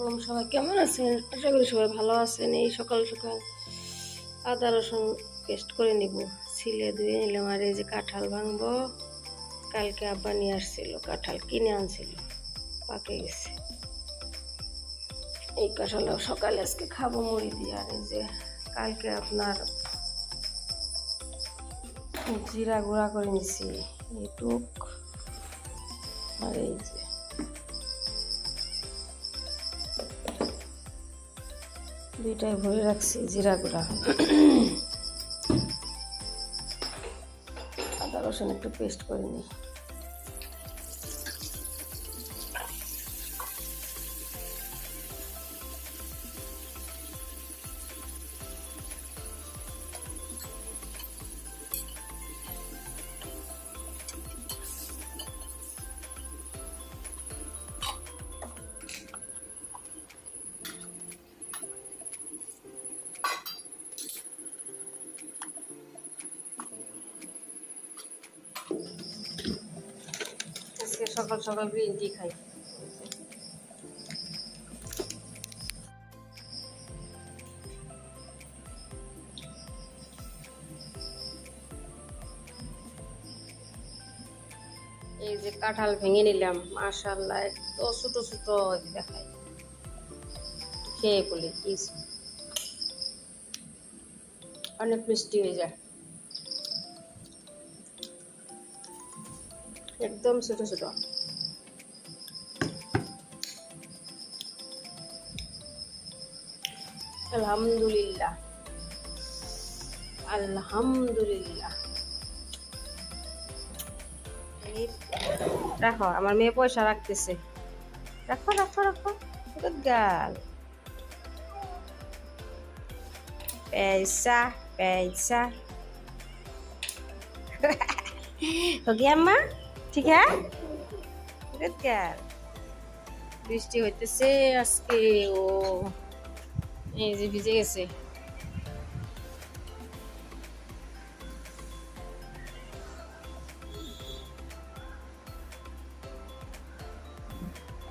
আলাইকুম, সবাই কেমন আছেন? আশা করি সবাই ভালো আছেন। এই সকাল সকাল আদা রসুন পেস্ট করে নিব। ছিলে ধুয়ে নিলাম আর এই যে কাঁঠাল ভাঙবো। কালকে আব্বা নিয়ে আসছিল, কাঁঠাল কিনে আনছিল। পাকে গেছে। এই কাঁঠাল সকালে আজকে খাব মুড়ি দিয়ে। আর এই যে কালকে আপনার জিরা গুঁড়া করে নিছি। এইটুক আর এই যে দুইটাই ভরে রাখছি জিরা গুঁড়া। আদা রসুন একটু পেস্ট করে নিই। সকাল সকাল গ্রিন টি খাই। এই যে কাঁঠাল ভেঙে নিলাম মাশাল্লাহ এত ছোট ছোট দেখায় খেয়ে বলি কি অনেক মিষ্টি হয়ে যায়। একদম ছোট ছোট। আলহামদুলিল্লাহ আলহামদুলিল্লাহ এই রাখো আমার মেয়ে পয়সা রাখতেছে রাখো রাখো রাখো গুড গার্ল पैसा पैसा हो गया अम्मा ঠিক है গুড গার্ল বৃষ্টি হইতেছে আজকে ও এই যে ভিজে গেছে।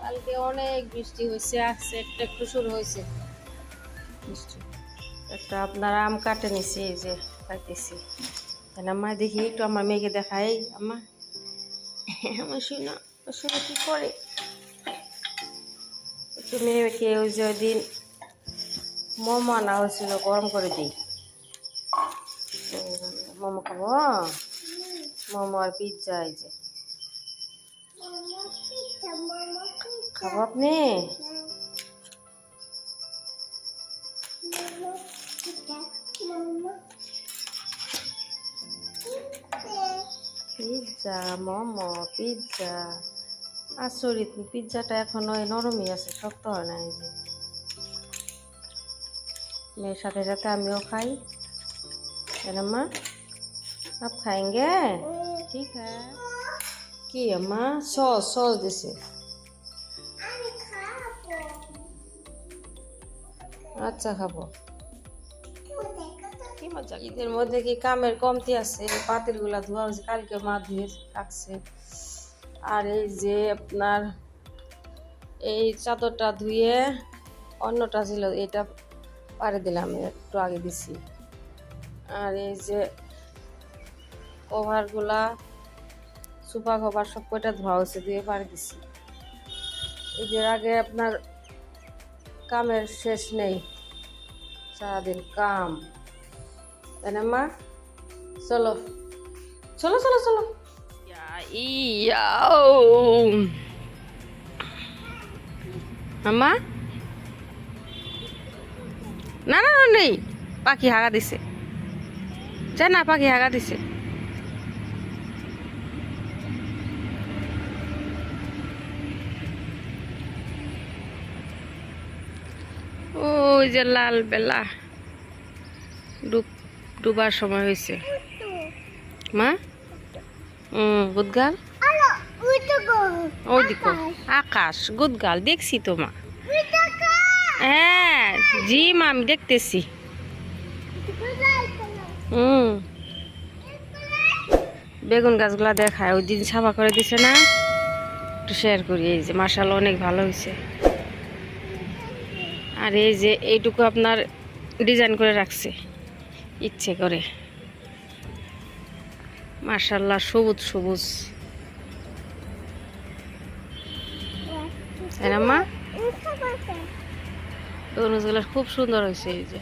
কালকে অনেক বৃষ্টি হয়েছে আজকে একটা একটু শুরু হয়েছে। একটা আপনার আম কাটে নিছি, এই যে তাহলে আমার দেখি একটু আমার মেয়েকে দেখাই আমার আমার শুনো শুনো কি করে? একটু মেয়েকে ওই যে দিন মোমো আনা হয়েছিল, গরম করে দিই। মোমো খাব মোমো আর পিৎজা এই যে। খাব আপনি? পিৎজা মোমো পিৎজা আচরিত পিৎজাটা এখনও এই নরমই আছে, শক্ত হয় না, এই যে। মেয়ের সাথে সাথে আমিও খাই है ना अम्मा आप खाएंगे ठीक है কি আম্মা সস সস দিছে আচ্ছা খাবো কি মজা ঈদের মধ্যে কি কামের কমতি আছে পাতিল গুলা ধোয়া হয়েছে কালকে মা ধুয়ে রাখছে আর এই যে আপনার এই চাদরটা ধুয়ে অন্যটা ছিল এটা পারে দিলাম, একটু আগে দিছি। আর এই যে কভারগুলা সুপা কভার সব কয়টা ধোয়া হয়েছে দিয়ে পারে দিছি। ঈদের আগে আপনার কামের শেষ নেই, সারাদিন কাম। তাই না, মা? চলো চলো চলো চলো। ইয়া আমা না না না নেই। পাখি হাগা দিছে। জান না পাখি হাগা দিছে। ওই যে লাল বেলা। ডুব ডুবার সময় হয়েছে মা? হুম গুদগাল ওই দিকো আকাশ। গুদগাল দেখছি তো মা। হ্যাঁ জি মা, আমি দেখতেছি। হুম। বেগুন গাছগুলা দেখায়, ওই দিন সাফা করে দিছে না? একটু শেয়ার করি, এই যে মার্শাল অনেক ভালো হয়েছে। আর এই যে এইটুকু আপনার ডিজাইন করে রাখছে, ইচ্ছে করে। মার্শাল্লাহ সবুজ সবুজ। না মা? তরমুজগুলো খুব সুন্দর হয়েছে এই যে।